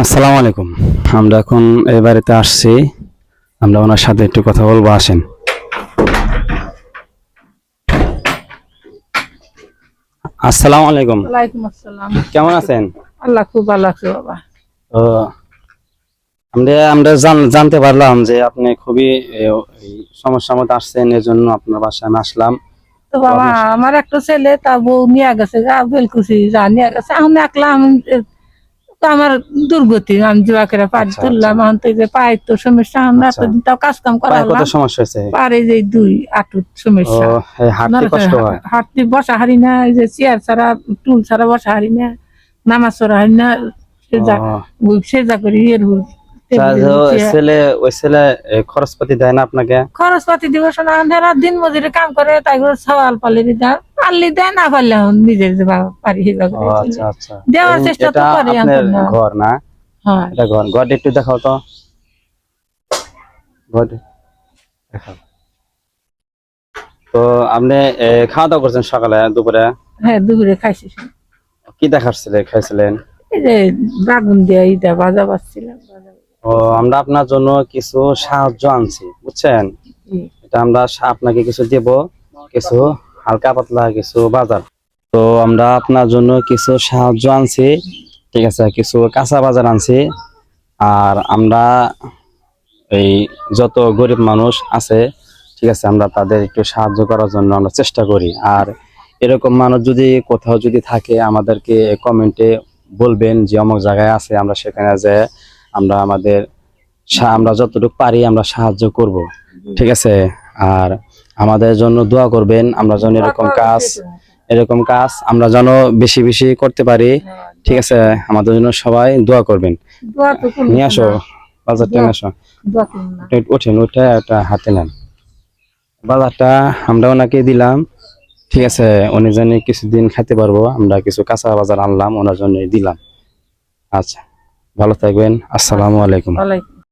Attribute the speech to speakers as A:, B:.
A: আসসালামু আলাইকুম। আমরা এখন এই বাড়িতে আসছি। আমরা ওনার সাথে একটু কথা বলব আসেন। আসসালামু আলাইকুম।
B: ওয়ালাইকুম আসসালাম।
A: কেমন আছেন?
B: আল্লাহ খুব ভালো আছে বাবা।
A: ও আমরা আমরা জানতে পারলাম যে আপনি খুবই সমস্যার মধ্যে আসছেন এর জন্য আপনার বাসায় আমি আসলাম।
B: তো বাবা আমার একটা ছেলে তা বউ নিয়ে গেছে গা বেলকুচি যা নিয়ে গেছে। এখন একলা আমি তো আমার দুর্গতি আমি যুবকেরা পাড়ি
A: আচ্ছা,
B: তুললাম এখন তো যে পায়ের তো সমস্যা আমরা
A: আচ্ছা।
B: এতদিন তাও কাজ কাম
A: পায়ে কত সমস্যা হয়েছে?
B: পারে যে দুই আটুর সমস্যা।
A: হাঁটতে কষ্ট হয়?
B: হাঁটতে বসা হারি না এই যে চেয়ার ছাড়া টুল ছাড়া বসা হারি না নামাজ পড়া হারি না সেজা সেজা করি এর
A: তা ছেলে ওই ছেলে খরচপাতি দেয় না আপনাকে?
B: খরচপাতি দিব শোনা ধরা দিন মজুরি কাম করে তাই করে সওয়াল পালে দেয় পারলি দেয় না পারলে নিজের পারি
A: আচ্ছা আচ্ছা।
B: দেওয়ার চেষ্টা তো করি।
A: ঘর না?
B: হ্যাঁ।
A: এটা ঘর। ঘরটা একটু দেখাও তো। ঘর দেখাও। তো আপনি খাওয়া দাওয়া করছেন সকালে দুপুরে?
B: হ্যাঁ দুপুরে খাইছি।
A: কি দেখাচ্ছিলেন খাইছিলেন?
B: এই যে বাগুন দিয়ে ইটা বাজা বাজছিলাম
A: ও আমরা আপনার জন্য কিছু সাহায্য আনছি বুঝছেন? এটা আমরা আপনাকে কিছু দেব কিছু হালকা পাতলা কিছু বাজার। তো আমরা আপনার জন্য কিছু সাহায্য আনছি, ঠিক আছে, কিছু কাঁচা বাজার আনছি। আর আমরা এই যত গরিব মানুষ আছে, ঠিক আছে, আমরা তাদের একটু সাহায্য করার জন্য আমরা চেষ্টা করি। আর এরকম মানুষ যদি কোথাও যদি থাকে, আমাদেরকে কমেন্টে বলবেন যে অমুক জায়গায় আছে, আমরা সেখানে যে আমরা আমাদের আমরা যতটুকু পারি আমরা সাহায্য করব, ঠিক আছে। আর আমাদের জন্য দোয়া করবেন আমরা যেন এরকম কাজ এরকম কাজ আমরা যেন বেশি বেশি করতে পারি। ঠিক আছে আমাদের জন্য সবাই দোয়া করবেন। নিয়ে আসো। বাজারটা নিয়ে আসো। ওঠেন ওঠে একটা হাতে নেন। বাজারটা আমরা ওনাকে দিলাম। ঠিক আছে উনি যেন কিছুদিন খাইতে পারব আমরা কিছু কাঁচা বাজার আনলাম ওনার জন্য দিলাম। আচ্ছা ভালো থাকবেন। আসসালামু আলাইকুম।